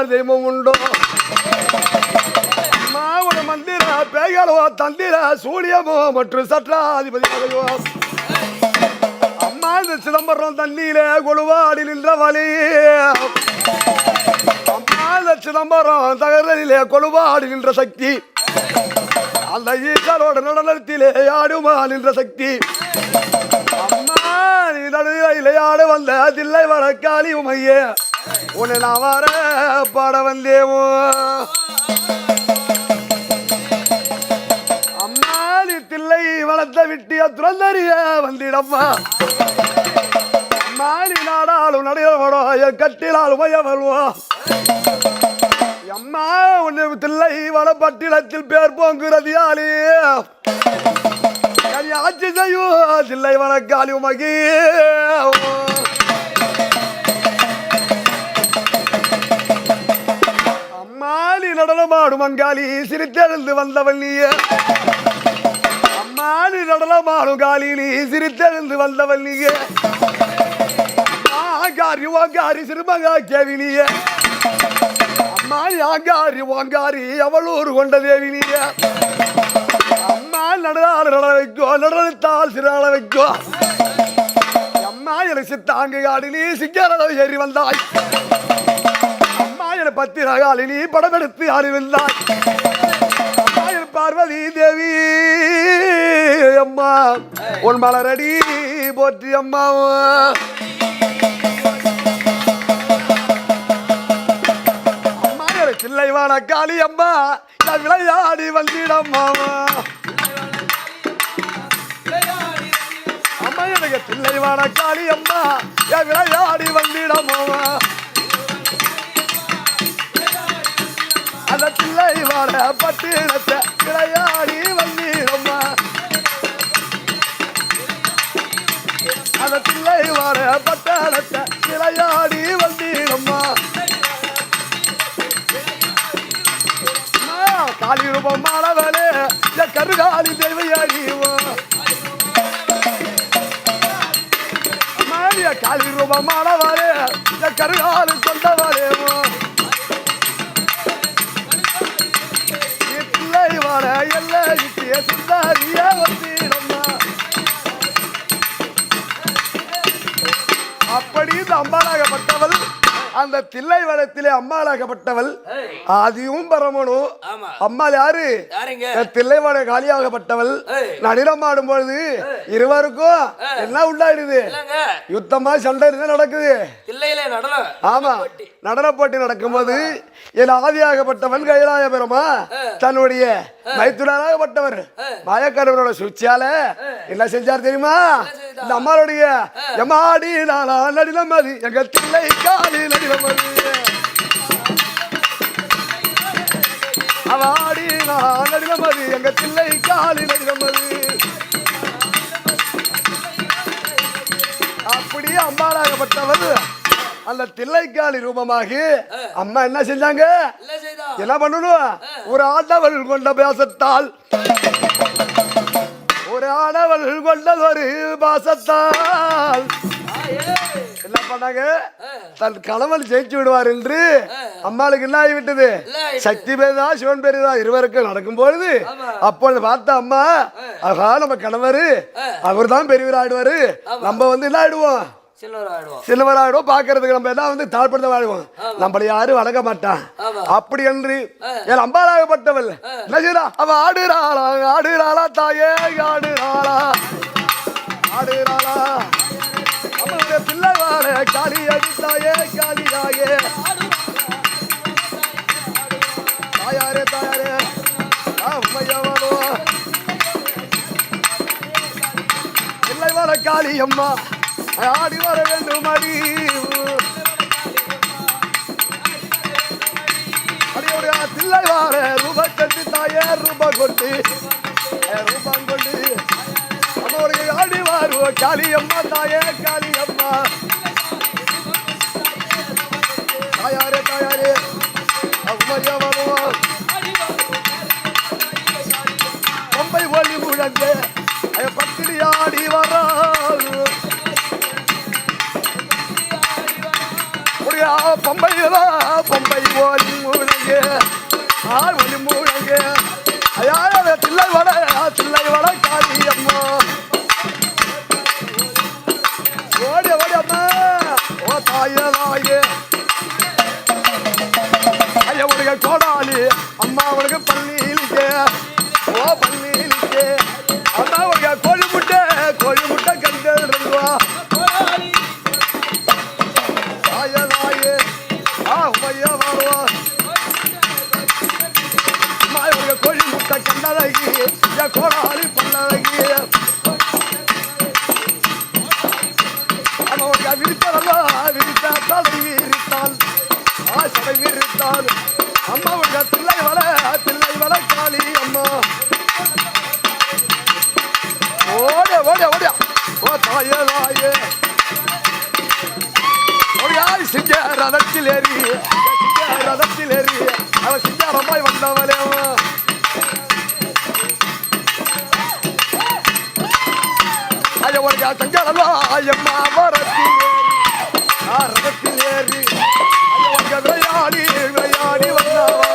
ஒரு தெய்வம் உண்டோ? மாவுட மந்திர பேய்களோ தந்திர சூரியமோ மற்றும் சட்டாதிபதியோ அம்மா இந்த சிதம்பரம் தண்ணியிலே கொழுவாடி நின்ற வழி அம்மா இந்த சிதம்பரம் தகரலிலே கொழுவாடி நின்ற சக்தி. அந்த ஈசரோட நடனத்திலே ஆடுமா நின்ற சக்தி. அம்மா நீ நடுநிலையிலே ஆடு வந்த தில்லை வர காளி உமையே. உன்னை நான் வர பாட வந்தேவோ. அம்மாளி தில்லை வளர்த்த விட்டிய துறந்தறிய வந்திடம்மா. அம்மாளி நீ நாடாலும் நடையோடோ என் கட்டிலால் உமையவல்வோ அம்மா உன்னை தில்லை வளப்பட்டினத்தில் பேர் போங்குறதியாலே ஆட்சி செய்யும் தில்லை வனக்காளி உமகி அம்மா நடனமாடும் அங்காளி சிரித்தெழுந்து வந்தவள் நீ. அம்மா நடனமாடும் காளி நீ சிரித்தெழுந்து வந்தவள் நீ. ஆங்காரி ஓங்காரி சிறுமகா கேவினிய நீ. அம்மா ஆங்காரி ஓங்காரி அவளூர் கொண்ட தேவினிய அம்மா நடனால நட வைக்கோ நடனத்தால் சிறால வைக்கோ. அம்மா எனக்கு சித்தாங்கு காடி நீ சிங்காரதோ ஏறி வந்தாய். அம்மா பத்தி ரகாலி படம் எடுத்து அறிவிந்தார் வந்தாய் பார்வதி தேவி அம்மா உன் மலரடி போற்றி அம்மா. சில்லைவான காளி அம்மா. நான் விளையாடி வந்திடம்மா அம்மா. எனக்கு சில்லைவான காளி அம்மா. என் விளையாடி வந்திடம்மா பிள்ளைவான பட்டினத்தை விளையாடி வந்திடம்மா அந்த வர பட்டணத்தை விளையாடி வந்தீரம்மா. காளி ரூபம் மாணவனே இந்த கருகாலி தேவையாடிவோ மாறிய காளி ரூபம் மாணவனே இந்த கருகாலி கொண்டவனேவோ சுந்தாரிய வந்திடம்மா அப்படி இந்த அந்த தில்லை வனத்திலே அம்மாளாகப்பட்டவள் ஆதியும் பரமனும் அம்மா யாரு? தில்லைவான காலியாகப்பட்டவள். நடினம் ஆடும் பொழுது இருவருக்கும் என்ன உண்டாயிடுது. யுத்தமா சண்டை நடக்குது. ஆமா. நடன போட்டி நடக்கும்போது என் ஆதியாகப்பட்டவன் கைலாய பெருமா? தன்னுடைய மைத்துனராகப்பட்டவர். மாயக்கடவரோட சுச்சியால என்ன செஞ்சார் தெரியுமா? இந்த அம்மாளுடைய எம்மாடி நாளா நடினம் அது. எங்க தில்லை காலி நடினம் அது. அவாடி நான் நடினம் அது. எங்க தில்லை காலி நடினம் அது. அப்படியே அம்மாளாகப்பட்டவர் அந்த தில்லைக்காளி ரூபமாகி அம்மா என்ன செஞ்சாங்க? என்ன பண்ணணும்? ஒரு ஆடவள் கொண்ட பேசத்தால். ஒரு ஆடவள் கொண்டதொரு பாசத்தால். என்ன பண்ணாங்க? தன் கணவன் ஜெயிச்சு விடுவார் என்று அம்மாளுக்கு என்ன ஆகிவிட்டது? சக்தி பேருதா சிவன் பேருதா இருவருக்கும் நடக்கும் பொழுது அப்பொழுது பார்த்த அம்மா ஆகா நம்ம கணவர் அவர் தான் பெரியவர் ஆயிடுவாரு நம்ம வந்து என்ன ஆயிடுவோம்? சில்வர் ஆயிடுவோம் பாக்குறதுக்கு நம்ம என்ன வந்து தாழ்படுத்த வாழ்வோம் நம்மள யாரும் வணங்க மாட்டான். அப்படி என்று என் அம்பாளாகப்பட்டவள் என்ன செய்யறா அவ ஆடுறாளா? ஆடுறாளா தாயே? ஆடுறாளா? ஆடுறாளா? அவளுடைய பிள்ளை வாழ காளி அடித்தாயே காளியாயே தாயாரே. தாயாரே அம்மையவளோ பிள்ளை வாழ காளி அம்மா. ஆடி வர வேண்டும் அடி. அடியோடைய தில்லை வாழ ரூபாய் கட்டி தாயே ரூபாய் கொண்டு. ரூபாய் கொண்டு. அம்மாவுடைய ஆடி வாருவ காளி தாயே காளி பம்பையிலா பம்பை ஓடி மூழங்கு ஆள் ஒளி மூழங்கு ஐயா தில்லை ஓடியா ஓடியா ஓ தாயே தாயே ஓடியாய் சிங்க ரதத்தில் ஏறி. சிங்க ரதத்தில் ஏறி. அவ சிங்காரமாய் வந்தவளே ஐயா ஓடியா சஞ்சாலமா ஐயம்மா மரத்தில் ஏறி. ரதத்தில் ஏறி. ஐயா உனக்கு விளையாடி விளையாடி வந்தவா.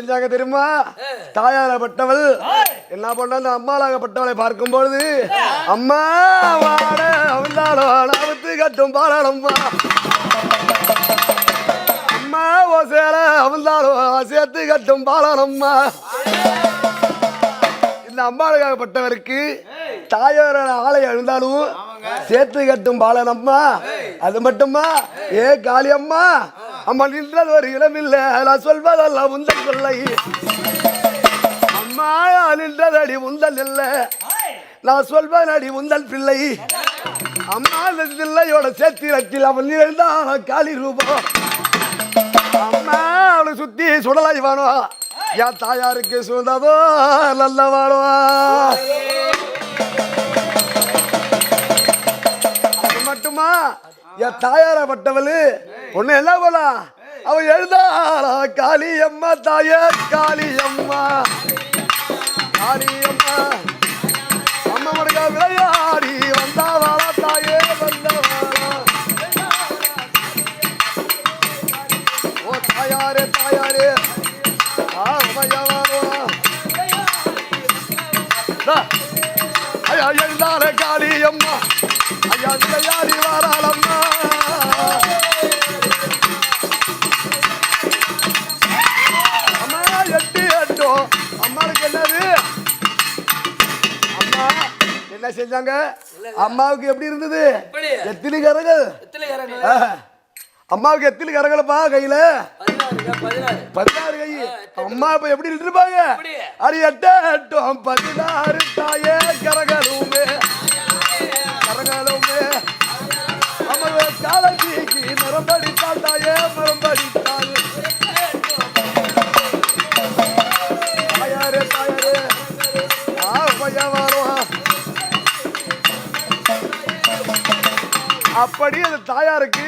செஞ்சாங்க தெரியுமா? தாயாரப்பட்டவள் என்ன பண்ண அந்த அம்மாளாகப்பட்டவளை பார்க்கும் பொழுது அம்மா வாட அவந்தாளோ அவுத்து கட்டும் பாடலம்மா அம்மா ஓ சேர அவந்தாளோ சேர்த்து கட்டும் பாடலம்மா இந்த அம்பாளுக்காகப்பட்டவருக்கு தாயாரோட ஆலை எழுந்தாலும் சேர்த்து கட்டும் பாலனம்மா. அது மட்டுமா ஏ காளியம்மா. அம்மா நின்றது ஒரு இடமில்லை நான் சொல்வதெல்லாம் உந்தல் பிள்ளை அம்மா நின்றதடி உந்தல் இல்லை. நான் சொல்வேன் அடி உந்தல் பிள்ளை. அம்மா பிள்ளையோட சேர்த்திரத்தில் அவன் நிகழ்ந்தான் காளி ரூபம். அம்மா அவளை சுத்தி சுடலாய் வேணும் என் தாயாருக்கு சுந்ததோ நல்ல வாழுவா. அது என் தாயாரப்பட்டவள். ஒண்ணு என்ன போலாம் அவ எழுதாளா காளியம்மா தாய காளியம்மா. காளியம்மா. அம்மா மடுக்கா விளையாடி வந்தாவா? என்ன செஞ்சாங்க? அம்மாவுக்கு எப்படி இருந்தது? எத்தனை கரங்கள். அம்மாவுக்கு எத்தனை கரங்களப்பா கையில? பதினாறு கை அம்மா இப்ப எப்படி இருப்பாங்க? அது எட்டு எட்டும் பதினாறு தாயே கரகலுமே அப்படி அந்த தாயாருக்கு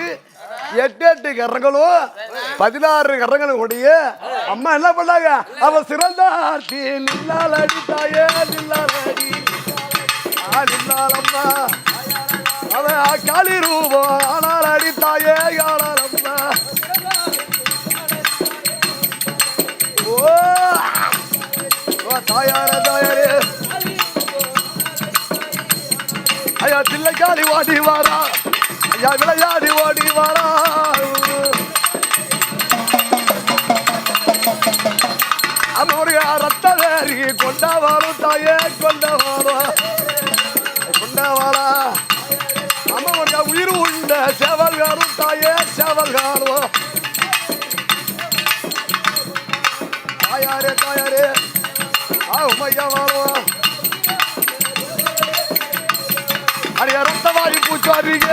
எட்டு எட்டு கரங்களும் பதினாறு கரங்களும் கூடிய அம்மா என்ன பண்ணாங்க? அவ சிறந்தாட்டி நில்லால் அடி தாயே நில்லால் அடி. ஆ நில்லால் அம்மா. அவ காளி ரூபம் ஆனால் அடி தாயே ஆனால் அம்மா. ஓ ஓ தாயார தாயாரே. ஐயா தில்லை காளி வாடி. வாரா விளையாடி ஓடி வாரா அவனுடைய ரத்த வேறி கொண்டவாரும் தாயே கொண்டவாரா கொண்டவாரா அம்மனுடைய உயிர் உண்ட செவல்காரும் தாயே சேவல்காரும் தாயாரே தாயாரே. ஆ உமையா வாழுவா. அடிய ரத்தவாரி பூச்சாரிங்க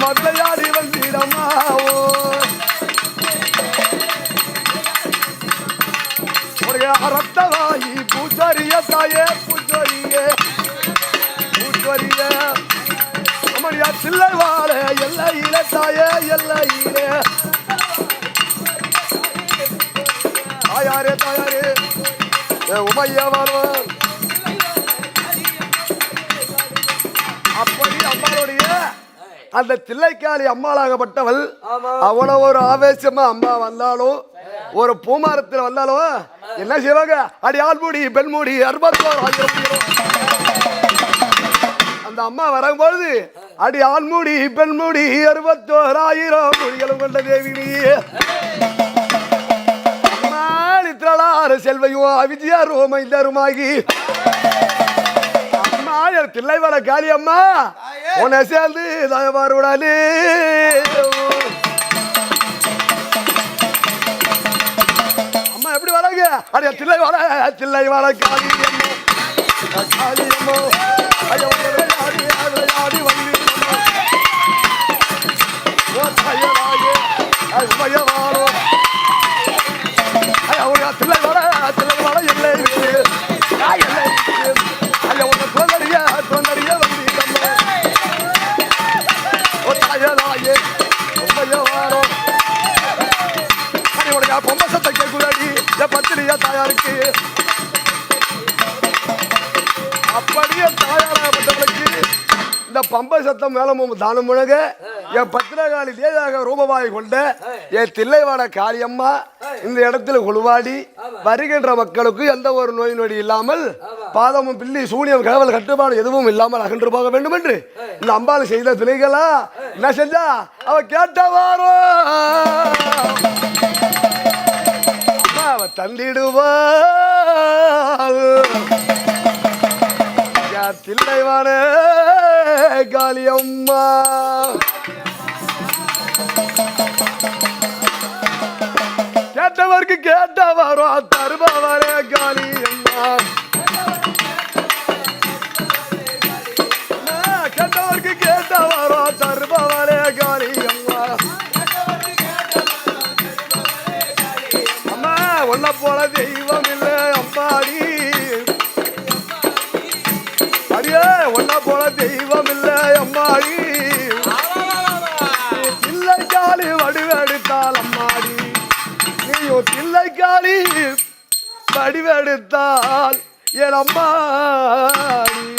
அம்மா விளையாடி வந்திடம்மா உடைய ரத்தவாயி தாயே பூச்சாரிய. பூச்சாரிய. அம்மடியா சில்லை வாழ எல்லையில தாயே எல்லையில. தாயாரே தாயாரே. உமையா வாழ்வான் அப்படி அம்மாளுடைய அந்த தில்லைக்காளி அம்மாளாகப்பட்டவள். அவ்வளவு ஒரு ஆவேசமா அம்மா வந்தாலும் ஒரு பூமாரத்தில் வந்தாலும் என்ன செய்வாங்க? அடி ஆள்முடி பெண்முடி. அந்த அம்மா வரும்பொழுது அடி ஆள்முடி பெண்முடி அறுபத்தோர் ஆயிரம் முடிகளும் கொண்ட தேவி நித்ரலாறு செல்வையும் அவிஜயா ரோமைந்தருமாகி அம்மா தில்லைவள காளி அம்மா. உன்னை சேர்ந்து தயவாருடனே அம்மா எப்படி வராங்க அடைய தில்லை வர தில்லை வர காளி அம்மா காளி ஆடி ஆடி ஆடி வந்து ஓ தையராயே ஐயா வாரோ இந்த பம்பை சத்தம் மேலும் தானம் முழங்க என் பத்திரகாளி தேதாக ரூபமாய் கொண்ட என் தில்லைவாட காளியம்மா இந்த இடத்துல குழுவாடி வருகின்ற மக்களுக்கு எந்த ஒரு நோய் நொடி இல்லாமல் பாதமும் பில்லி சூனியம் கவல் கட்டுப்பாடு எதுவும் இல்லாமல் அகன்று போக வேண்டும் என்று இந்த அம்பாள் செய்த துணைகளா? என்ன செஞ்சா? அவ கேட்டவாரோ அவ தந்திடுவாள். யார் காளி அம்மா. கேட்டவருக்கு கேட்டவாரோ தருபவரே காளி அம்மா, வடிவெடுத்தால் என் அம்மாடி